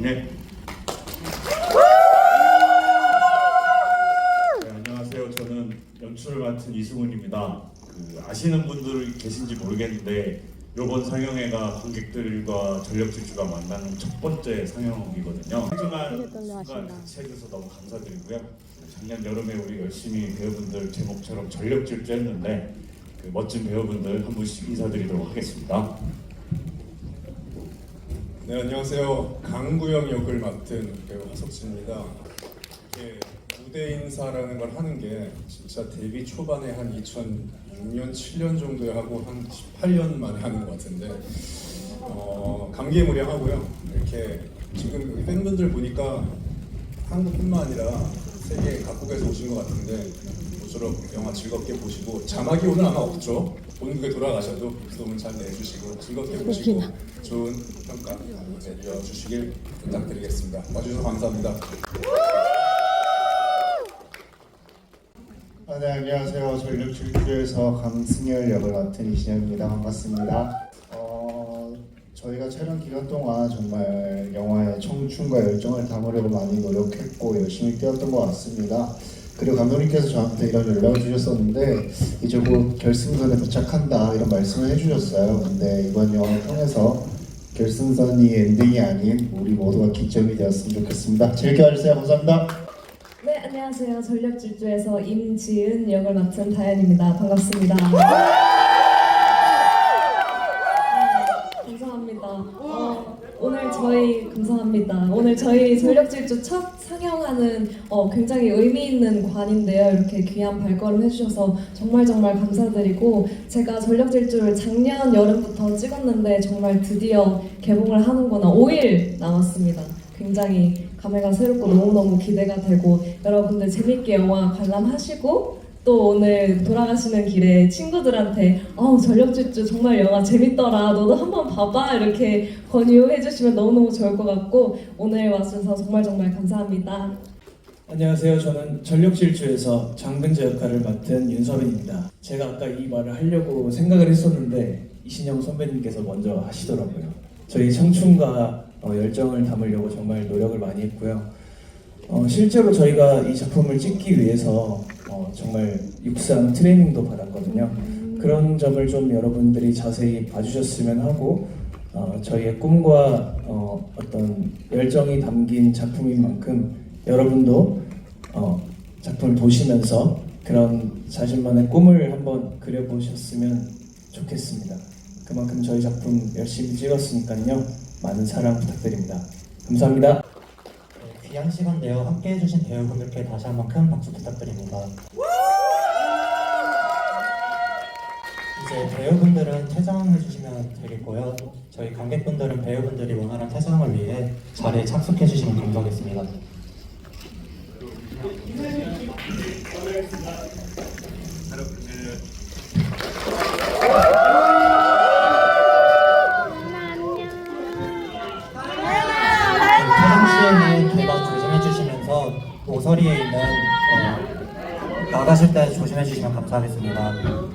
네. 네, 안녕하세요. 저는 연출을 맡은 이승훈입니다. 그 아시는 분들 계신지 모르겠는데 이번 상영회가 관객들과 전력 질주가 만나는 첫 번째 상영이거든요. 소중한 순간 같이 해줘서 너무 감사드리고요. 작년 여름에 우리 열심히 배우분들 제목처럼 전력 질주했는데 그 멋진 배우분들 한 분씩 인사드리도록 하겠습니다. 네 안녕하세요 강구영 역을 맡은 배우 하석진입니다. 이게 무대 인사라는 걸 하는 게 진짜 데뷔 초반에 한 2006년 7년 정도에 하고 한 18년 만에 하는 것 같은데 어, 감개무량하고요. 이렇게 지금 팬분들 보니까 한국뿐만 아니라 세계 각국에서 오신 것 같은데 모쪼록 영화 즐겁게 보시고 자막이 오늘 아마 없죠. 본국에 돌아가셔도 소문 잘 내주시고 즐겁게 보시고 좋은 평가 내려주시길 부탁드리겠습니다. 와주셔서 감사합니다. 아, 네, 안녕하세요. 전력 질주에서 강승열 역을 맡은 이신영입니다. 반갑습니다. 어, 저희가 촬영 기간 동안 정말 영화의 청춘과 열정을 담으려고 많이 노력했고 열심히 뛰었던 것 같습니다. 그리고 감독님께서 저한테 이런 연락을 주셨었는데 이제 곧 결승선에 도착한다 이런 말씀을 해주셨어요. 근데 이번 영화를 통해서 결승선이 엔딩이 아닌 우리 모두가 기점이 되었으면 좋겠습니다. 재밌게 봐주세요. 감사합니다. 네, 안녕하세요. 전력 질주에서 임지은 역을 맡은 다현입니다. 반갑습니다. 어, 오늘 저희 감사합니다. 오늘 저희 전력 질주 첫 상영하는 어, 굉장히 의미 있는 관인데요. 이렇게 귀한 발걸음 해주셔서 정말 정말 감사드리고 제가 전력 질주를 작년 여름부터 찍었는데 정말 드디어 개봉을 하는구나 5일 남았습니다. 굉장히 감회가 새롭고 너무너무 기대가 되고 여러분들 재밌게 영화 관람하시고 또 오늘 돌아가시는 길에 친구들한테 어우 전력질주 정말 영화 재밌더라 너도 한번 봐봐 이렇게 권유해 주시면 너무너무 좋을 것 같고 오늘 와주셔서 정말 정말 감사합니다 안녕하세요. 저는 전력질주에서 장근재 역할을 맡은 윤서빈입니다. 제가 아까 이 말을 하려고 생각을 했었는데 이신영 선배님께서 먼저 하시더라고요. 저희 청춘과 어, 열정을 담으려고 정말 노력을 많이 했고요. 어, 실제로 저희가 이 작품을 찍기 위해서 어, 정말 육상 트레이닝도 받았거든요. 그런 점을 좀 여러분들이 자세히 봐주셨으면 하고 어, 저희의 꿈과 어, 어떤 열정이 담긴 작품인 만큼 여러분도 어, 작품을 보시면서 그런 자신만의 꿈을 한번 그려보셨으면 좋겠습니다. 그만큼 저희 작품 열심히 찍었으니까요. 많은 사랑 부탁드립니다. 감사합니다. 네, 귀한 시간 내어 함께 해주신 배우분들께 다시 한번 큰 박수 부탁드립니다. 이제 배우분들은 퇴장해 주시면 되겠고요. 저희 관객분들은 배우분들이 원하는 퇴장을 위해 자리에 착석해 주시면 감사하겠습니다. 퇴 오서리에 있는 어, 나가실 때 조심해 주시면 감사하겠습니다.